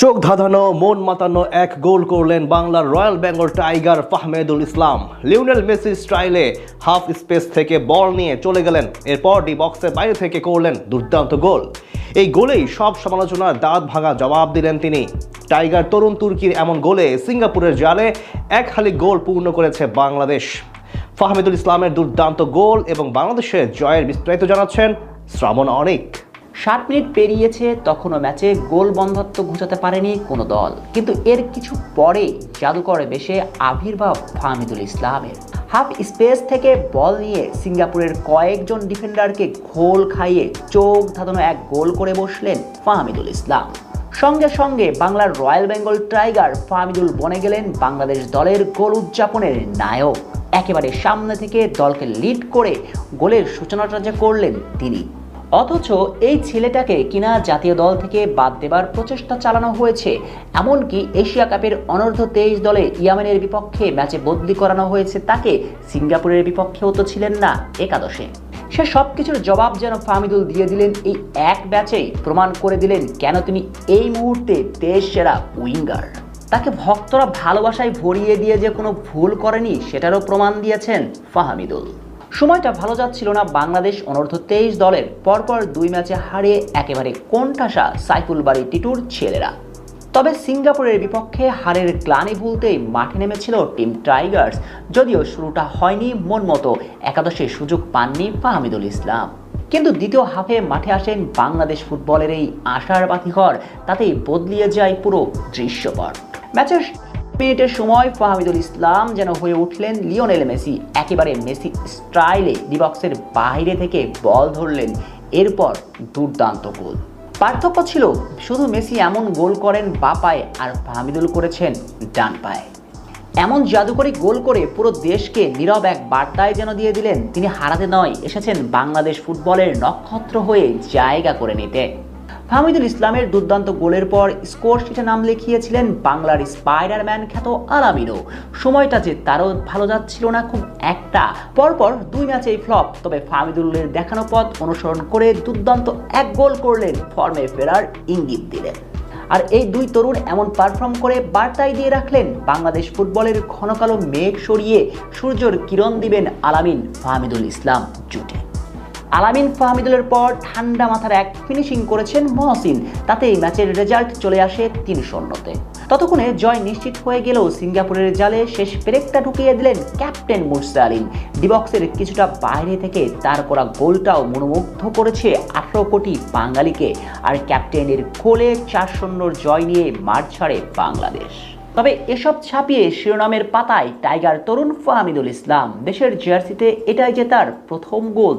চোখ ধাঁধানো, মন মাতানো এক গোল করলেন বাংলার royal Bengal tiger Fahmedul Islam. Lionel Messi স্টাইলে হাফ স্পেস থেকে বল নিয়ে চলে গেলেন। এরপর ডি বক্সের বাইরে থেকে করলেন দুর্দান্ত গোল। এই গোলেই সব সমালোচনার দাঁত ভাঙা জবাব দিলেন তিনি। টাইগার তরুণ তুর্কির এমন গোলে সিঙ্গাপুরের জালে এক হালি গোল পূর্ণ করেছে বাংলাদেশ। ফাহমেদুল ইসলামের দুর্দান্ত গোল এবং বাংলাদেশের জয়ের বিস্তারিত জানাচ্ছেন শ্রাবণ অনেক। ষাট মিনিট পেরিয়েছে, তখনও ম্যাচে গোল বন্ধত্ব ঘুচাতে পারেনি কোনো দল। কিন্তু এর কিছু পরে জাদুকর বেশে আবির্ভাব ফাহমিদুল ইসলামের। হাফ স্পেস থেকে বল নিয়ে সিঙ্গাপুরের কয়েকজন ডিফেন্ডারকে ঘোল খাইয়ে চোখ ধাঁধানো এক গোল করে বসলেন ফাহমিদুল ইসলাম। সঙ্গে সঙ্গে বাংলার রয়্যাল বেঙ্গল টাইগার ফাহমিদুল বনে গেলেন বাংলাদেশ দলের গোল উদযাপনের নায়ক। একেবারে সামনে থেকে দলকে লিড করে গোলের সূচনাটা যে করলেন তিনি। অথচ এই ছেলেটাকে কিনা জাতীয় দল থেকে বাদ দেবার প্রচেষ্টা চালানো হয়েছে। এমনকি এশিয়া কাপের অনূর্ধ্ব তেইশ দলে ইয়ামেনের বিপক্ষে ম্যাচে বদলি করানো হয়েছে তাকে। সিঙ্গাপুরের বিপক্ষেও তো ছিলেন না একাদশে। সে সব কিছুর জবাব যেন ফাহমিদুল দিয়ে দিলেন এই এক ম্যাচেই। প্রমাণ করে দিলেন কেন তিনি এই মুহূর্তে দেশ সেরা উইঙ্গার। তাকে ভক্তরা ভালোবাসায় ভরিয়ে দিয়ে যে কোনো ভুল করেনি, সেটারও প্রমাণ দিয়েছেন ফাহামিদুল। সময়টা ভালো যাচ্ছিল না বাংলাদেশ অনূর্ধ্ব তেইশ দলের। পরপর দুই ম্যাচে হারিয়ে একেবারে কোণঠাসা সাইফুল বাড়ি টিটুর ছেলেরা। তবে সিঙ্গাপুরের বিপক্ষে হারের গ্লানি ভুলতেই মাঠে নেমেছিল টিম টাইগার্স। যদিও শুরুটা হয়নি মন মতো, একাদশে সুযোগ পাননি ফাহমিদুল ইসলাম। কিন্তু দ্বিতীয় হাফে মাঠে আসেন বাংলাদেশ ফুটবলের এই আশার বাতিঘর, তাতেই বদলিয়ে যায় পুরো দৃশ্যপট। ম্যাচের মিনিটের সময় ফাহমিদুল ইসলাম যেন হয়ে উঠলেন লিওনেল মেসি। একেবারে মেসি স্ট্রাইলে ডিবক্সের বাইরে থেকে বল ধরলেন। এরপর দুর্দান্ত গোল। পার্থক্য ছিল, শুধু মেসি এমন গোল করেন বা পায়ে আর ফাহমিদুল করেছেন ডান পায়ে এমন জাদুকরি গোল করে পুরো দেশকে নীরব এক বার্তায় যেন দিয়ে দিলেন, তিনি হারাতে নয়, এসেছেন বাংলাদেশ ফুটবলের নক্ষত্র হয়ে জায়গা করে নিতে। ফাহমিদুল ইসলামের দুর্দান্ত গোলের পর স্কোর শিটে নাম লিখিয়েছিলেন বাংলার স্পাইডারম্যান খ্যাত আলামিনও। সময়টা যে তারও ভালো যাচ্ছিল না খুব একটা। পরপর দুই ম্যাচেই ফ্লপ, তবে ফাহমিদুলের দেখানো পথ অনুসরণ করে দুর্দান্ত এক গোল করলেন ফর্মে ফেরার ইঙ্গিত দিলেন। আর এই দুই তরুণ এমন পারফর্ম করে বার্তায় দিয়ে রাখলেন, বাংলাদেশ ফুটবলের ঘন কালো মেঘ সরিয়ে সূর্যর কিরণ দিবেন আলামিন ফাহমিদুল ইসলাম জুটে। আলামিন ফাহমিদুলের পর ঠান্ডা মাথার এক ফিনিশিং করেছেন মহসিন। তাতেই ম্যাচের রেজাল্ট চলে আসে তিন শূন্যতে। ততক্ষণে জয় নিশ্চিত হয়ে গেলেও সিঙ্গাপুরের জালে শেষ পেরেকটা ঢুকিয়ে দিলেন ক্যাপ্টেন মুরসা আলিম। ডিবক্সের কিছুটা বাইরে থেকে তার করা গোলটাও মনোমুগ্ধ করেছে আঠারো কোটি বাঙালিকে। আর ক্যাপ্টেনের গোলে চার শূন্যর জয় নিয়ে মাঠ ছাড়ে বাংলাদেশ। তবে এসব ছাপিয়ে শিরোনামের পাতায় টাইগার তরুণ ফাহমিদুল ইসলাম। দেশের জার্সিতে এটাই যে তার প্রথম গোল